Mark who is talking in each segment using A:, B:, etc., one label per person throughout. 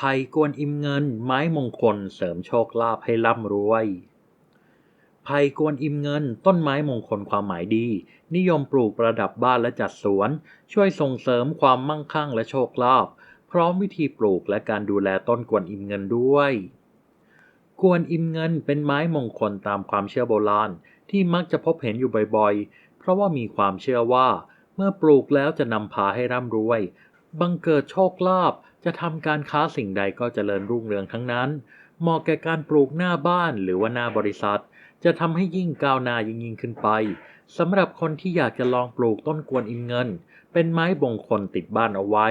A: ภัยกวนอิมเงิน ไม้มงคลเสริมโชคลาภให้ร่ำรวยไผ่กวนอิมเงิน ต้นไม้มงคลความหมายดี นิยมปลูกประดับบ้านและจัดสวน ช่วยส่งเสริมความมั่งคั่งและโชคลาภพร้อมวิธีปลูกและการดูแลต้นกวนอิมเงินด้วย กวนอิมเงินเป็นไม้มงคลตามความเชื่อโบราณ ที่มักจะพบเห็นอยู่บ่อยๆ เพราะว่ามีความเชื่อว่า เมื่อปลูกแล้วจะนำพาให้ร่ำรวย บังเกิดโชคลาภจะทำการค้าสิ่งใดก็เจริญรุ่งเรืองทั้งนั้น เหมาะแก่การปลูกหน้าบ้านหรือว่าหน้าบริษัท จะทำให้ยิ่งก้าวหน้ายิ่งยิ่งขึ้นไปสำหรับคนที่อยากจะลองปลูกต้นกวนอิมเงิน เป็นไม้บงคลติดบ้านเอาไว้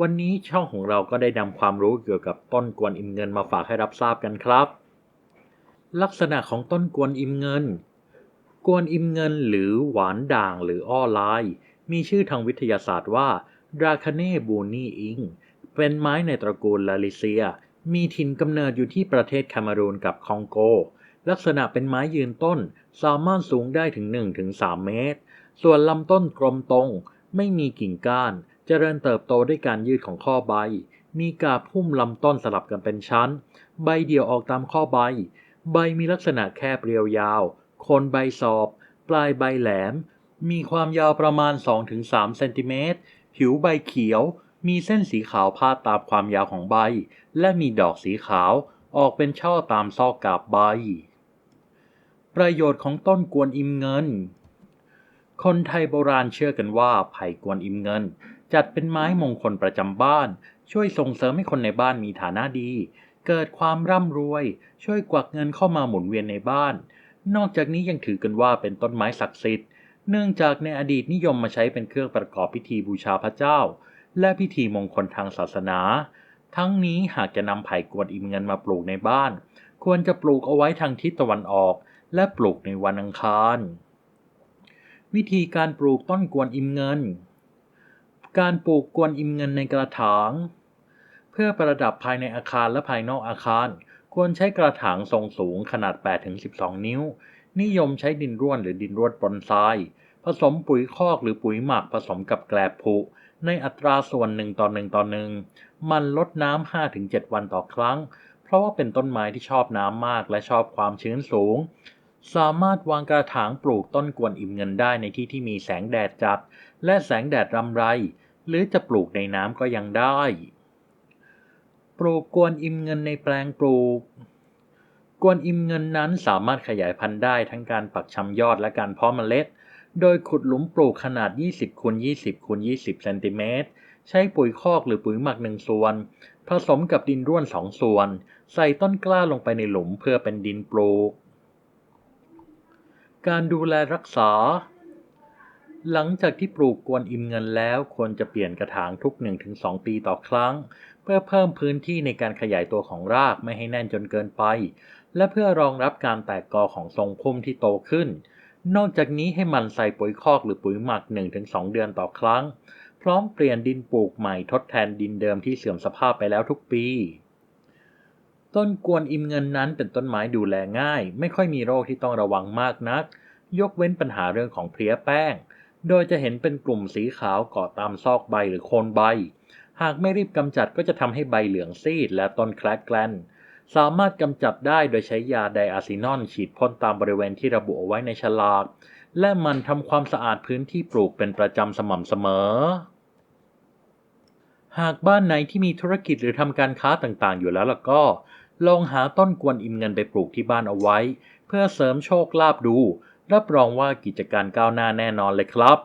A: วันนี้ช่องของเราก็ได้นำความรู้เกี่ยวกับต้นกวนอิมเงินมาฝากให้รับทราบกันครับ ลักษณะของต้นกวนอิมเงิน กวนอิมเงินหรือหวานด่างหรืออ้อลาย มีชื่อทางวิทยาศาสตร์ว่า ราคาเน่บูนีอิงเป็นไม้ในตระกูลลาลิเซีย มีถิ่นกำเนิดอยู่ที่ประเทศแคนารูนกับคองโก ลักษณะเป็นไม้ยืนต้น สามารถสูงได้ถึง 1-3 เมตร ส่วนลำต้นกลมตรง ไม่มีกิ่งก้าน เจริญเติบโตด้วยการยืดของข้อใบ มีกาบพุ่มลำต้นสลับกันเป็นชั้น ใบเดี่ยวออกตามข้อใบ ใบมีลักษณะแคบเรียวยาว โคนใบสอบ ปลายใบแหลม มีความยาวประมาณ 2-3 เซนติเมตร ผิวใบเขียว มีเส้นสีขาวพาดตามความยาวของใบ และมีดอกสีขาวออกเป็นช่อตามซอกกาบใบ ประโยชน์ของต้นกวนอิมเงิน คนไทยโบราณเชื่อกันว่าไผ่กวนอิมเงิน จัดเป็นไม้มงคลประจำบ้าน ช่วยส่งเสริมให้คนในบ้านมีฐานะดี เกิดความร่ำรวย ช่วยกวักเงินเข้ามาหมุนเวียนในบ้าน นอกจากนี้ยังถือกันว่าเป็นต้นไม้ศักดิ์สิทธิ์ เนื่องจากในอดีตนิยมมาใช้เป็นเครื่องประกอบพิธีบูชาพระเจ้า และพิธีมงคลทางศาสนา ทั้งนี้หากจะนำไผ่กวนอิมเงินมาปลูกในบ้าน ควรจะปลูกเอาไว้ทางทิศตะวันออก และปลูกในวันอังคาร วิธีการปลูกต้นกวนอิมเงิน การปลูกกวนอิมเงินในกระถาง เพื่อประดับภายในอาคารและภายนอกอาคาร ควรใช้กระถางทรงสูงขนาด 8-12 นิ้วนิยมใช้ดินร่วนหรือดินร่วนปนทราย ผสมปุ๋ยคอกหรือปุ๋ยหมักผสมกับแกลบผุในอัตราส่วน1ต่อ1ต่อ1มันลดน้ำ5-7 วันต่อครั้ง เพราะว่าเป็นต้นไม้ที่ชอบน้ำมากและชอบความชื้นสูง สามารถวางกระถางปลูกต้นกวนอิมเงินได้ในที่ที่มีแสงแดดจัด และแสงแดดรำไร หรือจะปลูกในน้ำก็ยังได้ ปลูกกวนอิมเงินในแปลงปลูก กวนอิมเงินนั้นสามารถขยายพันธุ์ได้ทั้งการปักชำยอดและการเพาะเมล็ด โดยขุดหลุมปลูกขนาด 20คูณ20คูณ20เซนติเมตร ใช้ปุ๋ยคอกหรือปุ๋ยหมักหนึ่งส่วน ผสมกับดินร่วนสองส่วน ใส่ต้นกล้าลงไปในหลุมเพื่อเป็นดินปลูก การดูแลรักษา หลังจากที่ปลูกกวนอิมเงินแล้วควรจะเปลี่ยนกระถางทุก 1-2 ปีต่อครั้ง เพื่อเพิ่มพื้นที่ในการขยายตัวของรากไม่ให้แน่นจนเกินไป และเพื่อรองรับการแตกกอของทรงพุ่มที่โตขึ้น นอกจากนี้ให้มันใส่ปุ๋ยคอกหรือปุ๋ยหมัก 1-2 เดือนต่อครั้ง พร้อมเปลี่ยนดินปลูกใหม่ทดแทนดินเดิมที่เสื่อมสภาพไปแล้วทุกปี ต้นกวนอิมเงินนั้นเป็นต้นไม้ดูแลง่าย ไม่ค่อยมีโรคที่ต้องระวังมากนัก ยกเว้นปัญหาเรื่องของเพลี้ยแป้ง โดยจะเห็นเป็นกลุ่มสีขาวเกาะตามซอกใบหรือโคนใบ หากไม่รีบกำจัดก็จะทำให้ใบเหลืองซีดและต้นแคลกแกลน สามารถกำจัดได้โดยใช้ยาไดอะซินอนฉีดพ่นตามบริเวณที่ระบุเอาไว้ในฉลาก และมันทำความสะอาดพื้นที่ปลูกเป็นประจำสม่ำเสมอ หากบ้านไหนที่มีธุรกิจหรือทำการค้าต่างๆ อยู่แล้วล่ะก็ ลองหาต้นกวนอิมเงินไปปลูกที่บ้านเอาไว้ เพื่อเสริมโชคลาภดู รับรองว่ากิจการก้าวหน้าแน่นอนเลยครับ